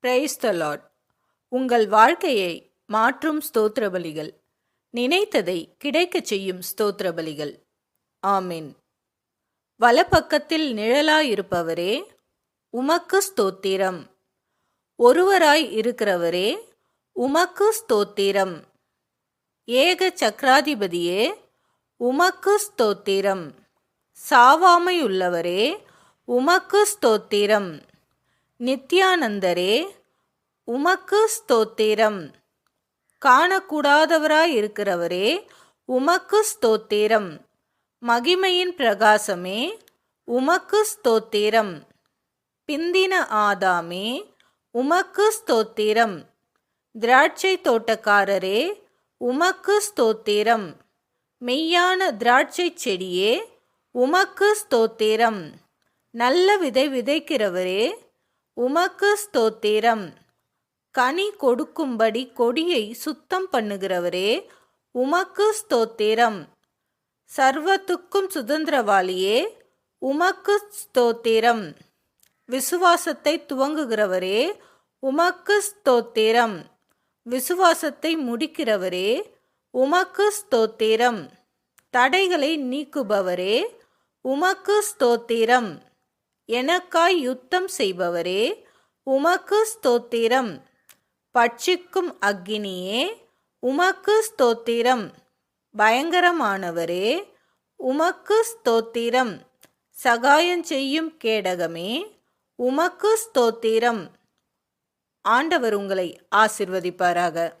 Praise the Lord உங்கள் வாழ்க்கையை மாற்றும் ஸ்தோத்திர பலிகள் நினைத்ததை கிடைக்கச் செய்யும் ஸ்தோத்திர பலிகள் ஆமென். வலப்பக்கத்தில் நிழலாயிருப்பவரே உமக்கு ஸ்தோத்திரம். ஒருவராய் இருக்கிறவரே உமக்கு ஸ்தோத்திரம். ஏக சக்கராதிபதியே உமக்கு ஸ்தோத்திரம். சாவாமையுள்ளவரே உமக்கு ஸ்தோத்திரம். நித்யானந்தரே உமக்கு ஸ்தோத்திரம். காணக்கூடாதவராயிருக்கிறவரே உமக்கு ஸ்தோத்திரம். மகிமையின் பிரகாசமே உமக்கு ஸ்தோத்திரம். பிந்தின ஆதாமே உமக்கு ஸ்தோத்திரம். திராட்சை தோட்டக்காரரே உமக்கு ஸ்தோத்திரம். மெய்யான திராட்சை செடியே உமக்கு ஸ்தோத்திரம். நல்ல விதை விதைக்கிறவரே உமக்கு ஸ்தோத்திரம். கனி கொடுக்கும்படி கொடியை சுத்தம் பண்ணுகிறவரே உமக்கு ஸ்தோத்திரம். சர்வத்துக்கும் சுதந்திரவாளியே உமக்கு ஸ்தோத்திரம். விசுவாசத்தை துவங்குகிறவரே உமக்கு ஸ்தோத்திரம். விசுவாசத்தை முடிக்கிறவரே உமக்கு ஸ்தோத்திரம். தடைகளை நீக்குபவரே உமக்கு ஸ்தோத்திரம். எனக்காய் யுத்தம் செய்பவரே உமக்கு ஸ்தோத்திரம். பட்சிக்கும் அக்னியே உமக்கு ஸ்தோத்திரம். பயங்கரமானவரே உமக்கு ஸ்தோத்திரம். சகாயம் செய்யும் கேடகமே உமக்கு ஸ்தோத்திரம். ஆண்டவர் உங்களை ஆசிர்வதிப்பாராக.